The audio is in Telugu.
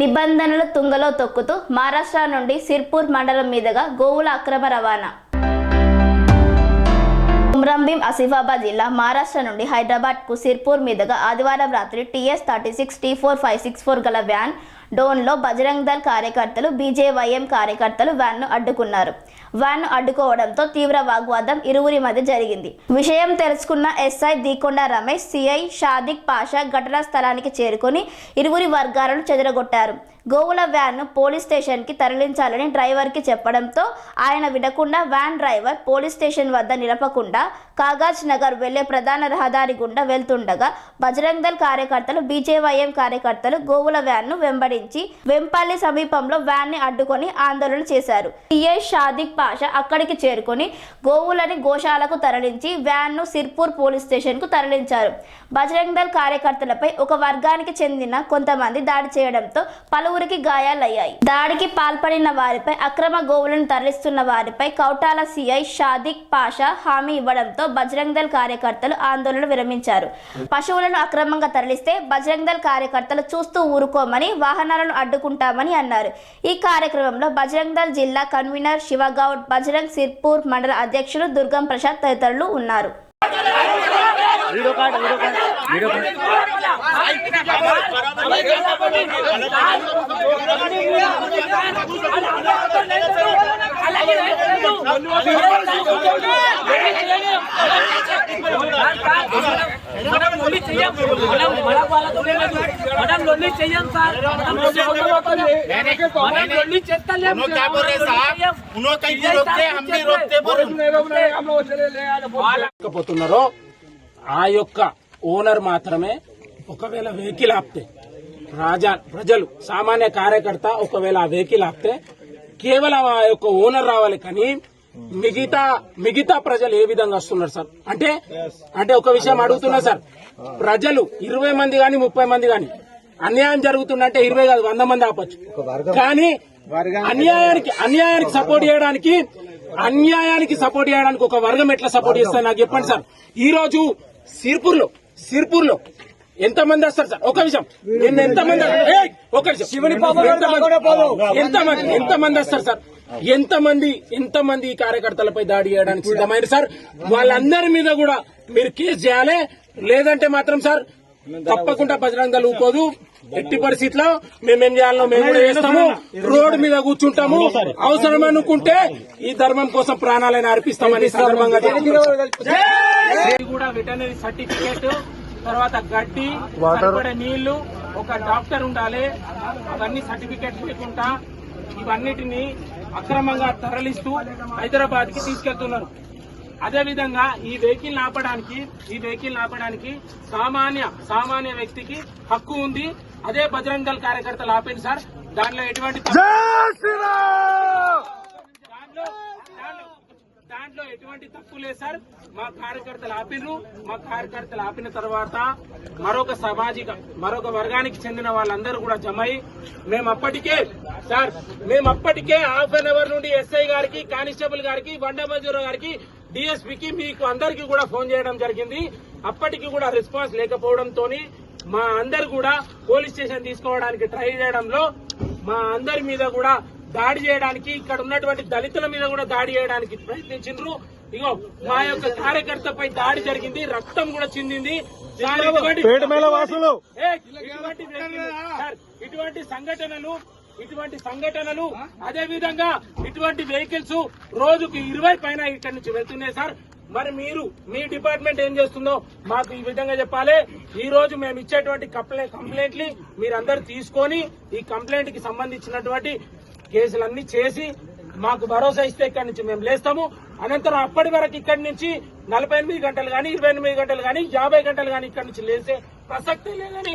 నిబంధనలు తుంగలో తొక్కుతూ మహారాష్ట్ర నుండి సిర్పూర్ మండలం మీదుగా గోవుల అక్రమ రవాణా. కుమ్రంభీం ఆసిఫాబాద్ జిల్లా మహారాష్ట్ర నుండి హైదరాబాద్కు సిర్పూర్ మీదుగా ఆదివారం రాత్రి TS thirty six T four five six four గల వ్యాన్ డోన్లో బజరంగ్ దళ్ కార్యకర్తలు బీజేవైఎం కార్యకర్తలు వ్యాన్ను అడ్డుకున్నారు. వ్యాన్ను అడ్డుకోవడంతో తీవ్ర వాగ్వాదం ఇరువురి మధ్య జరిగింది. విషయం తెలుసుకున్న ఎస్ఐ దీకొండ రమేష్ సిఐ షాదిక్ పాషా ఘటనా స్థలానికి చేరుకొని ఇరువురి వర్గాలను చెదరగొట్టారు. గోవుల వ్యాన్ను పోలీస్ స్టేషన్కి తరలించాలని డ్రైవర్కి చెప్పడంతో ఆయన వినకుండా వ్యాన్ డ్రైవర్ పోలీస్ స్టేషన్ వద్ద నిలపకుండా కాగాజ్ నగర్ వెళ్ళే ప్రధాన రహదారి గుండా వెళ్తుండగా బజరంగ్ దళ్ కార్యకర్తలు బీజేవైఎం కార్యకర్తలు గోవుల వ్యాన్ను వెంబడించి వెంపల్లి సమీపంలో వ్యాన్ని అడ్డుకొని ఆందోళన చేశారు. సిఐ షాదిక్ పాషా అక్కడికి చేరుకొని గోవులని గోశాలకు తరలించి వ్యాన్ను సిర్పూర్ పోలీస్ స్టేషన్కు తరలించారు. బజరంగ్ దళ్ కార్యకర్తలపై ఒక వర్గానికి చెందిన కొంతమంది దాడి చేయడంతో పలు పలువురికి గాయాలయ్యాయి. దాడికి పాల్పడిన వారిపై అక్రమ గోవులను తరలిస్తున్న వారిపై కౌటాల సిఐ షాదిక్ పాషా హామీ ఇవ్వడంతో బజరంగ్ దళ్ కార్యకర్తలు ఆందోళన విరమించారు. పశువులను అక్రమంగా తరలిస్తే బజరంగ్ దళ్ కార్యకర్తలు చూస్తూ ఊరుకోమని వాహనాలను అడ్డుకుంటామని అన్నారు. ఈ కార్యక్రమంలో బజరంగ్ దళ్ జిల్లా కన్వీనర్ శివగౌడ్ బజరంగ్ సిర్పూర్ మండల అధ్యక్షులు దుర్గం ప్రసాద్ తదితరులు ఉన్నారు. Video card video card madam lolly चाहिए हम सर मैडम लोली चेता ले हम क्या बोल रहे साहब उन्होंने कहीं रोकते हम भी रोकते बोल हम लोग चले ले आज बोल कपतुनरो ఆ యొక్క ఓనర్ మాత్రమే ఒకవేళ వెహికల్ ఆపితే రాజా ప్రజలు సామాన్య కార్యకర్త ఒకవేళ ఆ వెహికల్ ఆపితే కేవలం ఆ యొక్క ఓనర్ రావాలి కానీ మిగతా మిగతా ప్రజలు ఏ విధంగా వస్తున్నారు సార్? అంటే అంటే ఒక విషయం అడుగుతున్నా సార్. ప్రజలు ఇరవై మంది గాని ముప్పై మంది గాని అన్యాయం జరుగుతుందంటే ఇరవై కాదు వంద మంది ఆపచ్చు. కానీ అన్యాయానికి అన్యాయానికి సపోర్ట్ చేయడానికి అన్యాయానికి సపోర్ట్ చేయడానికి ఒక వర్గం ఎట్లా సపోర్ట్ చేస్తారు నాకు చెప్పండి సార్. ఈ రోజు సిర్పూర్లో సిర్పూర్లో ఎంత మంది వస్తారు? సార్ ఒక విషయం నిన్న ఎంత మంది ఒక విషయం శివుని ఎంత మంది ఎంత మంది వస్తారు సార్? ఎంత మంది ఎంత మంది ఈ కార్యకర్తలపై దాడి చేయడానికి సిద్ధమైన సార్? వాళ్ళందరి మీద కూడా మీరు కేసు చేయాలి? లేదంటే మాత్రం సార్ తప్పకుండా బజరంగ దళ ఊకోదు. ఎట్టి పరిస్థితిలో మేమేం చేయాలో మేము కూడా చేస్తాము. రోడ్డు మీద కూర్చుంటాము. అవసరం అనుకుంటే ఈ ధర్మం కోసం ప్రాణాలను అర్పిస్తామని సందర్భంగా కూడా వెటనరీ సర్టిఫికేట్ తర్వాత గడ్డి సరిపడే నీళ్ళు ఒక డాక్టర్ ఉండాలి. అవన్నీ సర్టిఫికేట్ లేకుండా ఇవన్నిటిని అక్రమంగా తరలిస్తూ హైదరాబాద్కి తీసుకెళ్తున్నారు. అదే విధంగా ఈ వెహికల్ ఆపడానికి ఈ వెహికల్ ఆపడానికి సామాన్య సామాన్య వ్యక్తికి హక్కు ఉంది. అదే బజరంగ దళ కార్యకర్తలు ఆపండి సార్. దాంట్లో ఎటువంటి దాంట్లో ఎటువంటి తప్పు లేదు సార్. మా కార్యకర్తలు ఆపిర్రు. మా కార్యకర్తలు ఆపిన తర్వాత మరొక సామాజిక మరొక వర్గానికి చెందిన వాళ్ళందరూ కూడా జమ అయి మేము అప్పటికే సార్ మేము అప్పటికే హాఫ్ అన్ అవర్ నుండి ఎస్ఐ గారికి కానిస్టేబుల్ గారికి బండమజూర గారికి డిఎస్పీకి మీకు అందరికీ కూడా ఫోన్ చేయడం జరిగింది. అప్పటికి కూడా రెస్పాన్స్ లేకపోవడంతో మా అందరు కూడా పోలీస్ స్టేషన్ తీసుకోవడానికి ట్రై చేయడంలో మా అందరి మీద కూడా దాడి చేయడానికి ఇక్కడ ఉన్నటువంటి దళితుల మీద కూడా దాడి చేయడానికి ప్రయత్నించారు ఇగో మా యొక్క కార్యకర్తపై దాడి జరిగింది రక్తం కూడా చిందింది. ఇటువంటి సంఘటనలు ఇటువంటి సంఘటనలు అదే విధంగా ఇటువంటి వెహికల్స్ రోజుకు ఇరవై పైన ఇక్కడి నుంచి వెళ్తున్నాయి సార్. మరి మీరు మీ డిపార్ట్మెంట్ ఏం చేస్తుందో మాకు ఈ విధంగా చెప్పాలి. ఈ రోజు మేము ఇచ్చేటువంటి కంప్లైంట్ మీరందరూ తీసుకొని ఈ కంప్లైంట్కి సంబంధించినటువంటి కేసులన్నీ చేసి మాకు భరోసా ఇస్తే ఇక్కడి నుంచి మేము లేస్తాము. అనంతరం అప్పటి వరకు ఇక్కడి నుంచి నలభై ఎనిమిది గంటలు కానీ ఇరవై ఎనిమిది గంటలు కానీ యాభై గంటలు కానీ ఇక్కడి నుంచి లేసే ప్రసక్తే లేదని